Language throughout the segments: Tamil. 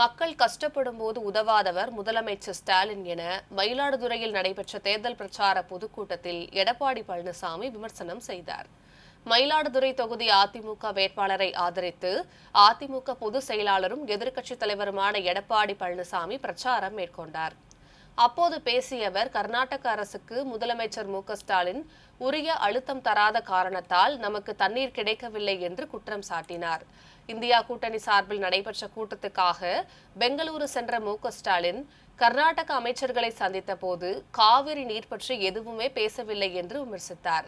மக்கள் கஷ்டப்படும் போது உதவாதவர் முதலமைச்சர் ஸ்டாலின் என மயிலாடுதுறையில் நடைபெற்ற தேர்தல் பிரச்சார பொதுக்கூட்டத்தில் எடப்பாடி பழனிசாமி விமர்சனம் செய்தார். மயிலாடுதுறை தொகுதி அதிமுக வேட்பாளரை ஆதரித்து அதிமுக பொதுச் செயலாளரும் எதிர்க்கட்சித் தலைவருமான எடப்பாடி பழனிசாமி பிரச்சாரம் மேற்கொண்டார். அப்போது பேசியவர் கர்நாடக அரசுக்கு முதலமைச்சர் மு ஸ்டாலின் உரிய அழுத்தம் தராத காரணத்தால் நமக்கு தண்ணீர் கிடைக்கவில்லை என்று குற்றம் சாட்டினார். இந்தியா கூட்டணி சார்பில் நடைபெற்ற கூட்டத்துக்காக பெங்களூரு சென்ற மு ஸ்டாலின் கர்நாடக அமைச்சர்களை சந்தித்த போது காவிரி நீர் பற்றி எதுவுமே பேசவில்லை என்று விமர்சித்தார்.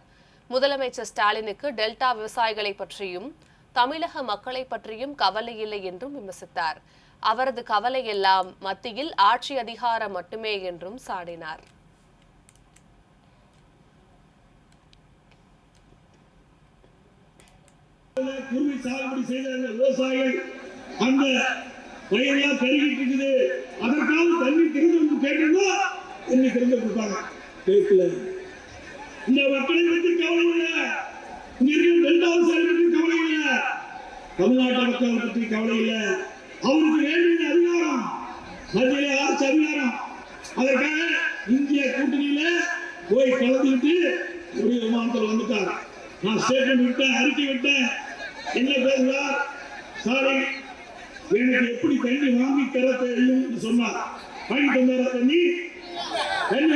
முதலமைச்சர் ஸ்டாலினுக்கு டெல்டா விவசாயிகளை பற்றியும் தமிழக மக்களை பற்றியும் கவலை இல்லை என்றும் விமர்சித்தார். அவரது கவலையெல்லாம் மத்தியில் ஆட்சி அதிகாரம் மட்டுமே என்றும் சாடினார். குருவி சாகுபடி செய்த விவசாயிகள் அந்த பயிரெல்லாம் பெருகிட்டு இருக்குது. அதற்காக தண்ணி திறந்து வந்து கேட்டோம்னா தண்ணி திறந்து கேட்கல. இந்த மக்களை பற்றி கவலை இல்லை. இங்க இருக்கிற டெல்டா பற்றி கவலை இல்லை. தமிழ்நாட்டு மக்களை பற்றி கவலை இல்லை. அவருக்கு வேண்டிய அதிகாரம். மத்தியில் ஆட்சி அதிகாரம். அதற்காக இந்திய கூட்டணியில போய் கலந்துக்கிட்டு ஒரு விமானத்தில் வந்துட்டார். நான் ஸ்டேட்மெண்ட் விட்டேன் அறிக்கை விட்டேன் என்ன பேசுறார் சாரி எனக்கு எப்படி தண்ணி வாங்கி தர தெரியும் சொன்னார். வாங்கி தந்தாரா தண்ணி? தண்ணி